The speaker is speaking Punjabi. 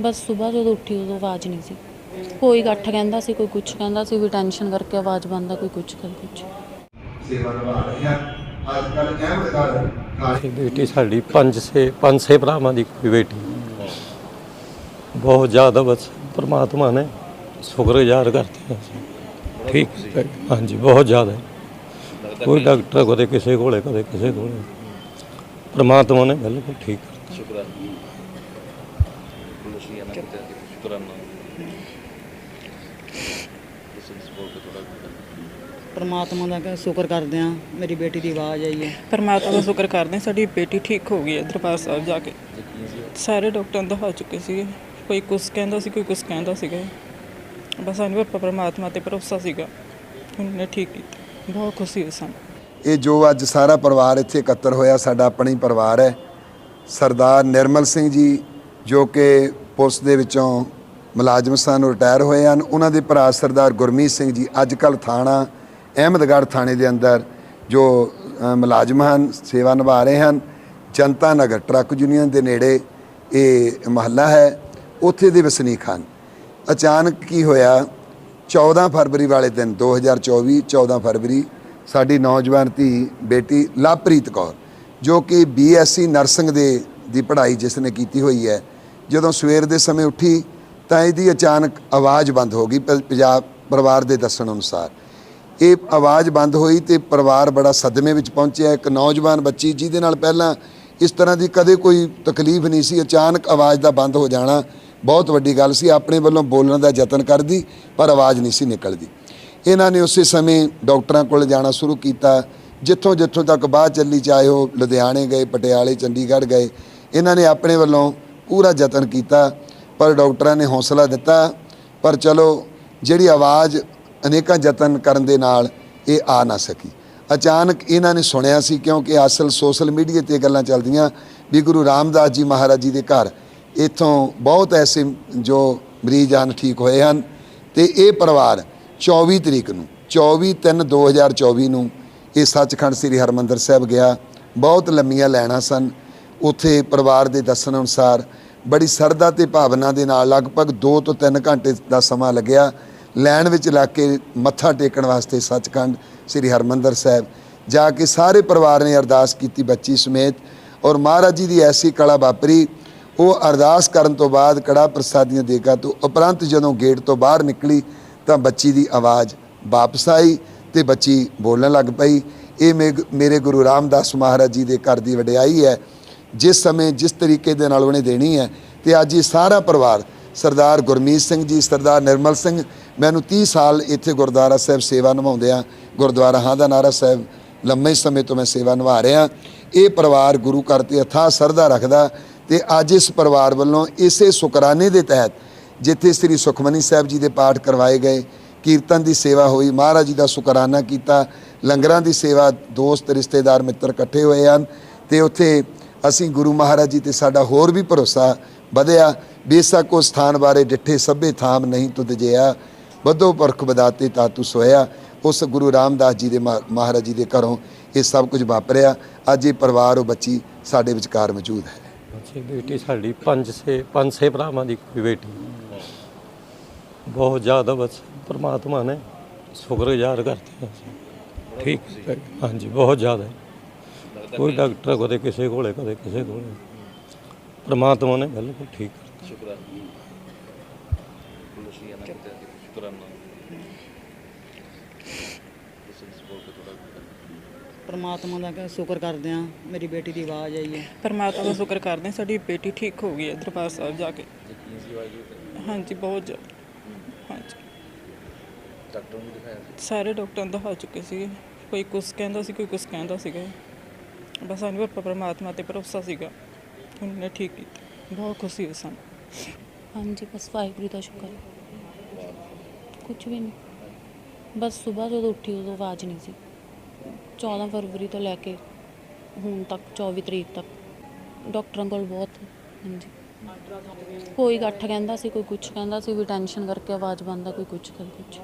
ਬਸ ਸਵੇਰ ਜਦੋਂ ਉੱਠੀ ਉਦੋਂ ਆਵਾਜ਼ ਨਹੀਂ ਸੀ। ਕੋਈ ਗੱਠ ਕਹਿੰਦਾ ਸੀ ਕੋਈ ਕੁਛ ਕਹਿੰਦਾ ਸੀ ਵੀ ਟੈਨਸ਼ਨ ਕਰਕੇ ਆਵਾਜ਼ ਬੰਦ ਆ ਕੋਈ ਕੁਛ ਕਰ ਸੇਵਾ ਨਿਭਾ ਰਹੇ ਹਨ ਅੱਜ ਬੇਟੀ ਸਾਡੀ ਪੰਜ ਛੇ ਪੰਜ ਛੇ ਭਰਾਵਾਂ ਦੀ ਕੋਈ ਬੇਟੀ। ਬਹੁਤ ਜ਼ਿਆਦਾ ਬਸ ਪ੍ਰਮਾਤਮਾ ਨੇ ਸ਼ੁਕਰਗੁਜ਼ਾਰ ਕਰਦੇ ਹਾਂ। ਠੀਕ। ਹਾਂਜੀ ਬਹੁਤ ਜ਼ਿਆਦਾ। ਕੋਈ ਡਾਕਟਰ ਕਦੇ ਕਿਸੇ ਕੋਲੇ ਕਦੇ ਕਿਸੇ ਕੋਲੇ। ਪ੍ਰਮਾਤਮਾ ਨੇ ਬਿਲਕੁਲ ਠੀਕ ਸ਼ੁਕਰਾਨਾ ਸਪੋਰਟ ਕੇ ਥੋੜਾ ਪਰਮਾਤਮਾ ਦਾ ਕਿ ਸ਼ੁਕਰ ਕਰਦੇ ਆ ਮੇਰੀ ਬੇਟੀ ਦੀ ਆਵਾਜ਼ ਆਈ ਹੈ। ਪਰਮਾਤਮਾ ਦਾ ਸ਼ੁਕਰ ਕਰਦੇ ਹਾਂ ਸਾਡੀ ਬੇਟੀ ਠੀਕ ਹੋ ਗਈ ਹੈ ਦਰਬਾਰ ਸਾਹਿਬ ਜਾ ਕੇ। ਸਾਰੇ ਡਾਕਟਰਾਂ ਨੂੰ ਦਿਖਾ ਚੁੱਕੇ ਸੀਗੇ। ਕੋਈ ਕੁਛ ਕਹਿੰਦਾ ਸੀ ਕੋਈ ਕੁਛ ਕਹਿੰਦਾ ਸੀਗਾ। ਬਸ ਸਾਨੂੰ ਆਪਾਂ ਪਰਮਾਤਮਾ ਤੇ ਭਰੋਸਾ ਸੀਗਾ। ਉਹਨੇ ਠੀਕ ਕੀਤਾ। ਬਹੁਤ ਖੁਸ਼ੀ ਹੋਈ ਸਾਨੂੰ। ਇਹ ਜੋ ਅੱਜ ਸਾਰਾ ਪਰਿਵਾਰ ਇੱਥੇ ਇਕੱਤਰ ਹੋਇਆ ਸਾਡਾ ਆਪਣਾ ਹੀ ਪਰਿਵਾਰ ਹੈ। ਸਰਦਾਰ ਨਿਰਮਲ ਸਿੰਘ ਜੀ ਜੋ ਕਿ ਪੁਲਿਸ ਦੇ ਵਿੱਚੋਂ ਮੁਲਾਜ਼ਮ ਸਨ ਰਿਟਾਇਰ ਹੋਏ ਹਨ। ਉਹਨਾਂ ਦੇ ਭਰਾ ਸਰਦਾਰ ਗੁਰਮੀਤ ਸਿੰਘ ਜੀ ਅੱਜ ਕੱਲ੍ਹ ਥਾਣਾ, ਅਹਿਮਦਗੜ੍ਹ ਥਾਣੇ ਦੇ ਅੰਦਰ, ਜੋ ਮੁਲਾਜ਼ਮ ਹਨ, ਸੇਵਾ ਨਿਭਾ ਰਹੇ ਹਨ। ਜਨਤਾ ਨਗਰ ਟਰੱਕ ਯੂਨੀਅਨ ਦੇ ਨੇੜੇ ਇਹ ਮਹੱਲਾ ਹੈ। ਉੱਥੇ ਦੇ ਵਸਨੀਕ ਹਨ। ਅਚਾਨਕ ਕੀ ਹੋਇਆ 14 ਫਰਵਰੀ ਵਾਲੇ ਦਿਨ 2024 14 ਫਰਵਰੀ, ਸਾਡੀ ਨੌਜਵਾਨ ਧੀ ਬੇਟੀ ਲਵਪ੍ਰੀਤ ਕੌਰ, ਜੋ ਕਿ ਬੀਐਸਸੀ ਨਰਸਿੰਗ ਦੇ, ਦੀ ਪੜ੍ਹਾਈ ਜਿਸ ਨੇ ਕੀਤੀ ਹੋਈ ਹੈ ਜਦੋਂ ਸਵੇਰ ਦੇ ਸਮੇਂ ਉੱਠੀ ਤਾਂ ਇਹਦੀ ਅਚਾਨਕ ਆਵਾਜ਼ ਬੰਦ ਹੋ ਗਈ ਪੰਜਾਬ ਪਰਿਵਾਰ ਦੇ ਦੱਸਣ ਅਨੁਸਾਰ। ਇਹ ਆਵਾਜ਼ ਬੰਦ ਹੋਈ ਤੇ ਪਰਿਵਾਰ ਬੜਾ ਸਦਮੇ ਵਿੱਚ ਪਹੁੰਚਿਆ। ਇੱਕ ਨੌਜਵਾਨ ਬੱਚੀ ਜਿਹਦੇ ਨਾਲ ਪਹਿਲਾਂ ਇਸ ਤਰ੍ਹਾਂ ਦੀ ਕਦੇ ਕੋਈ ਤਕਲੀਫ ਨਹੀਂ ਸੀ। ਅਚਾਨਕ ਆਵਾਜ਼ ਦਾ ਬੰਦ ਹੋ ਜਾਣਾ ਬਹੁਤ ਵੱਡੀ ਗੱਲ ਸੀ। ਆਪਣੇ ਵੱਲੋਂ ਬੋਲਣ ਦਾ ਯਤਨ ਕਰਦੀ ਪਰ ਆਵਾਜ਼ ਨਹੀਂ ਸੀ ਨਿਕਲਦੀ। ਇਹਨਾਂ ਨੇ ਉਸੇ ਸਮੇਂ ਡਾਕਟਰਾਂ ਕੋਲ ਜਾਣਾ ਸ਼ੁਰੂ ਕੀਤਾ। ਜਿੱਥੋਂ ਜਿੱਥੋਂ ਤੱਕ ਬਾਅਦ ਚੱਲੀ, ਚਾਹੇ ਉਹ ਲੁਧਿਆਣੇ ਗਏ, ਪਟਿਆਲੇ, ਚੰਡੀਗੜ੍ਹ ਗਏ। ਇਹਨਾਂ ਨੇ ਆਪਣੇ ਵੱਲੋਂ ਪੂਰਾ ਯਤਨ ਕੀਤਾ, ਪਰ ਡਾਕਟਰਾਂ ਨੇ ਹੌਸਲਾ ਦਿੱਤਾ। ਪਰ ਚਲੋ, ਜਿਹੜੀ ਆਵਾਜ਼ ਅਨੇਕਾਂ ਯਤਨ ਕਰਨ ਦੇ ਨਾਲ ਇਹ ਆ ਨਾ ਸਕੀ। ਅਚਾਨਕ ਇਹਨਾਂ ਨੇ ਸੁਣਿਆ ਸੀ, ਕਿਉਂਕਿ ਅਸਲ ਸੋਸ਼ਲ ਮੀਡੀਆ ਤੇ ਗੱਲਾਂ ਚੱਲਦੀਆਂ, ਵੀ ਗੁਰੂ ਰਾਮਦਾਸ ਜੀ ਮਹਾਰਾਜ ਜੀ ਦੇ ਘਰ, ਇੱਥੋਂ ਬਹੁਤ ਐਸੇ ਜੋ ਮਰੀਜ਼ ਹਨ, ਠੀਕ ਹੋਏ ਹਨ। ਤੇ ਇਹ ਪਰਿਵਾਰ 24 ਤਰੀਕ ਨੂੰ 24 3 2024 ਨੂੰ ਇਹ ਸੱਚਖੰਡ ਸ੍ਰੀ ਹਰਮੰਦਰ ਸਾਹਿਬ ਗਿਆ। ਬਹੁਤ ਲੰਮੀਆਂ ਲੈਣਾ ਸਨ। ਉੱਥੇ ਪਰਿਵਾਰ ਦੇ ਦੱਸਣ ਅਨੁਸਾਰ ਬੜੀ ਸਰਦਾ ਤੇ ਭਾਵਨਾ ਦੇ ਨਾਲ ਲਗਭਗ 2 ਤੋਂ 3 ਘੰਟੇ ਦਾ ਸਮਾਂ ਲੱਗਿਆ। ਲੈਣ ਵਿੱਚ ਲੱਗ ਕੇ ਮੱਥਾ ਟੇਕਣ ਵਾਸਤੇ ਸੱਚਖੰਡ ਸ੍ਰੀ ਹਰਮੰਦਰ ਸਾਹਿਬ। ਜਾ ਕੇ ਸਾਰੇ ਪਰਿਵਾਰ ਨੇ ਅਰਦਾਸ ਕੀਤੀ ਬੱਚੀ ਸਮੇਤ ਔਰ ਮਹਾਰਾਜ ਜੀ ਦੀ ਐਸੀ ਕਲਾ ਵਾਪਰੀ। ਉਹ ਅਰਦਾਸ ਕਰਨ ਤੋਂ ਬਾਅਦ ਕੜਾ ਪ੍ਰਸਾਦੀਆਂ ਦੇਗਾ ਤੋਂ ਉਪਰੰਤ ਜਦੋਂ ਗੇਟ ਤੋਂ ਬਾਹਰ ਨਿਕਲੀ ਤਾਂ ਬੱਚੀ ਦੀ ਆਵਾਜ਼ ਵਾਪਸ ਆਈ ਤੇ ਬੱਚੀ ਬੋਲਣ ਲੱਗ ਪਈ, ਇਹ ਮੇਗ- ਮੇਰੇ ਗੁਰੂ ਰਾਮਦਾਸ ਮਹਾਰਾਜ ਜੀ ਦੇ ਘਰ ਦੀ ਵਡਿਆਈ ਹੈ। ਜਿਸ ਸਮੇਂ ਜਿਸ ਤਰੀਕੇ ਦੇ ਨਾਲ ਉਹਨੇ ਦੇਣੀ ਹੈ ਤੇ ਅੱਜ ਇਹ ਸਾਰਾ ਪਰਿਵਾਰ ਸਰਦਾਰ ਗੁਰਮੀਤ ਸਿੰਘ ਜੀ, ਸਰਦਾਰ ਨਿਰਮਲ ਸਿੰਘ ਮੈਨੂੰ 30 ਸਾਲ ਇੱਥੇ ਗੁਰਦੁਆਰਾ ਸਾਹਿਬ ਸੇਵਾ ਨਿਭਾਉਂਦੇ ਆ ਗੁਰਦੁਆਰਾ ਹਾਂ ਦਾ ਨਾਰਾ ਸਾਹਿਬ, ਲੰਮੇ ਸਮੇਂ ਤੋਂ ਮੈਂ ਸੇਵਾ ਨਿਭਾ ਰਿਹਾ। ਇਹ ਪਰਿਵਾਰ ਗੁਰੂ ਘਰ ਤੇ ਅਥਾਹ ਸਰਦਾ ਰੱਖਦਾ ਤੇ ਅੱਜ ਇਸ ਪਰਿਵਾਰ ਵੱਲੋਂ ਇਸੇ ਸ਼ੁਕਰਾਨੇ ਦੇ ਤਹਿਤ ਜਿੱਥੇ ਸ੍ਰੀ ਸੁਖਮਨੀ ਸਾਹਿਬ ਜੀ ਦੇ ਪਾਠ ਕਰਵਾਏ ਗਏ, ਕੀਰਤਨ ਦੀ ਸੇਵਾ ਹੋਈ, ਮਹਾਰਾਜ ਜੀ ਦਾ ਸ਼ੁਕਰਾਨਾ ਕੀਤਾ, ਲੰਗਰਾਂ ਦੀ ਸੇਵਾ, ਦੋਸਤ, ਰਿਸ਼ਤੇਦਾਰ, ਮਿੱਤਰ ਇਕੱਠੇ ਹੋਏ ਹਨ ਤੇ ਉੱਥੇ ਅਸੀਂ ਗੁਰੂ ਮਹਾਰਾਜ ਜੀ ਤੇ ਸਾਡਾ ਹੋਰ ਵੀ ਭਰੋਸਾ ਵਧਿਆ ਬੇਸ਼ੱਕ ਉਹ ਸਥਾਨ ਬਾਰੇ ਡਿੱਠੇ ਸਭੇ ਥਾਮ ਨਹੀਂ ਤੁਧ ਜਿਆ ਵਧੋ ਪਰਖ ਬਦਾਤੇ ਤਾਤੂ ਸੋਇਆ ਉਸ ਗੁਰੂ ਰਾਮਦਾਸ ਜੀ ਦੇ ਮਹਾਰਾਜ ਜੀ ਦੇ ਘਰੋਂ ਇਹ ਸਭ ਕੁਝ ਵਾਪਰਿਆ। ਅੱਜ ਇਹ ਪਰਿਵਾਰ, ਉਹ ਬੱਚੀ ਸਾਡੇ ਵਿਚਕਾਰ ਮੌਜੂਦ ਹੈ। ਅੱਛੀ, ਬੇਟੀ ਸਾਡੀ ਪੰਜ ਛੇ ਪੰਜ ਛੇ ਭਰਾਵਾਂ ਦੀ ਕੋਈ ਬੇਟੀ। ਬਹੁਤ ਜ਼ਿਆਦਾ ਬਸ ਪ੍ਰਮਾਤਮਾ ਨੇ ਸ਼ੁਕਰਗੁਜ਼ਾਰ ਕਰਦੇ ਹਾਂ ਠੀਕ ਹਾਂਜੀ, ਬਹੁਤ ਜ਼ਿਆਦਾ। ਕੋਈ ਡਾਕਟਰ ਕਦੇ ਕਿਸੇ ਕੋਲੇ ਕਦੇ ਕਿਸੇ ਕੋਲੇ ਪ੍ਰਮਾਤਮਾ ਨੇ ਬਿਲਕੁਲ ਠੀਕ ਕਰਤਾ ਸ਼ੁਕਰਾਨਾ। ਕਿਤੇ। ਪਰਮਾਤਮਾ ਦਾ ਕਿ ਸ਼ੁਕਰ ਕਰਦੇ ਆ ਮੇਰੀ ਬੇਟੀ ਦੀ ਆਵਾਜ਼ ਆਈ ਹੈ। ਪਰਮਾਤਮਾ ਦਾ ਸ਼ੁਕਰ ਕਰਦੇ ਹਾਂ ਸਾਡੀ ਬੇਟੀ ਠੀਕ ਹੋ ਗਈ ਹੈ ਦਰਬਾਰ ਸਾਹਿਬ ਜਾ ਕੇ। ਯਕੀਨ ਸੀ ਵਾਜੀ ਤੇ ਹਾਂਜੀ ਬਹੁਤ ਜ਼ਿਆਦਾ। ਹਾਂਜੀ। ਡਾਕਟਰ ਨੂੰ ਦਿਖਾਇਆ ਸੀ? ਸਾਰੇ ਡਾਕਟਰਾਂ ਦਿਖਾ ਚੁੱਕੇ ਸੀਗੇ। ਕੋਈ ਕੁਛ ਕਹਿੰਦਾ ਸੀ ਕੋਈ ਕੁਛ ਕਹਿੰਦਾ ਸੀਗਾ। ਬਸ ਸਾਨੂੰ ਆਪਾਂ ਪਰਮਾਤਮਾ ਤੇ ਭਰੋਸਾ ਸੀਗਾ। ਉਹਨੇ ਠੀਕ ਕੀਤਾ। ਬਹੁਤ ਖੁਸ਼ੀ ਹੋਈ ਸਾਨੂੰ। ਹਾਂਜੀ, ਬਸ ਵਾਹਿਗੁਰੂ ਦਾ ਸ਼ੁਕਰ। ਹੈ ਕੁਝ ਵੀ ਨਹੀਂ ਬਸ ਸਵੇਰ ਜਦੋਂ ਉੱਠੀ ਉਦੋਂ ਆਵਾਜ਼ ਨਹੀਂ ਸੀ। 14 ਫਰਵਰੀ ਤੋਂ ਲੈ ਕੇ ਹੁਣ ਤੱਕ 24 ਤਰੀਕ ਤੱਕ। ਡਾਕਟਰਾਂ ਕੋਲ ਬਹੁਤ, ਹਾਂਜੀ। ਕੋਈ ਗੱਠ ਕਹਿੰਦਾ ਸੀ, ਕੋਈ ਕੁਝ ਕਹਿੰਦਾ ਸੀ ਵੀ ਟੈਨਸ਼ਨ ਕਰਕੇ ਆਵਾਜ਼ ਬੰਦ ਕੋਈ ਕੁਝ ਕਰ ਕੁਝ